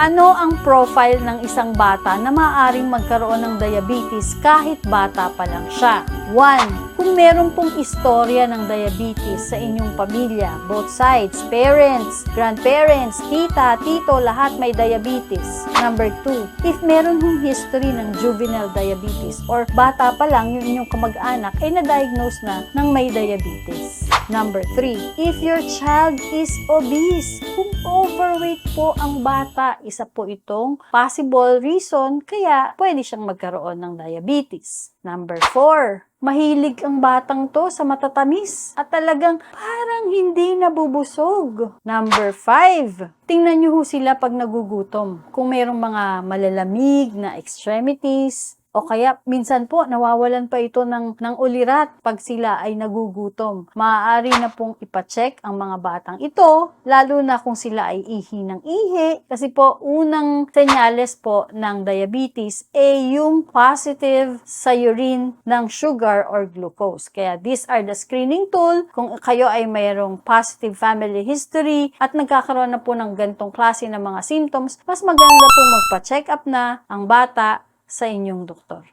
Ano ang profile ng isang bata na maaaring magkaroon ng diabetes kahit bata pa lang siya? 1. Kung meron pong istorya ng diabetes sa inyong pamilya, both sides, parents, grandparents, tita, tito, lahat may diabetes. Number 2. If meron hong history ng juvenile diabetes or bata pa lang yung inyong kamag-anak ay na-diagnose na ng may diabetes. Number 3. If your child is obese, kung overweight po ang bata, isa po itong possible reason kaya pwede siyang magkaroon ng diabetes. Number 4. Mahilig ang batang to sa matatamis at talagang parang hindi nabubusog. Number 5. Tingnan niyo ho sila pag nagugutom. Kung mayroong mga malalamig na extremities, o kaya minsan po nawawalan pa ito ng, ng ulirat pag sila ay nagugutom. Maaari na pong ipacheck ang mga batang ito, lalo na kung sila ay ihi ng ihi. Kasi po unang senyales po ng diabetes ay yung positive sa urine ng sugar or glucose. Kaya these are the screening tool. Kung kayo ay mayroong positive family history at nagkakaroon na po ng gantong klase ng mga symptoms, mas maganda po magpa-check up na ang bata sa inyong doktor.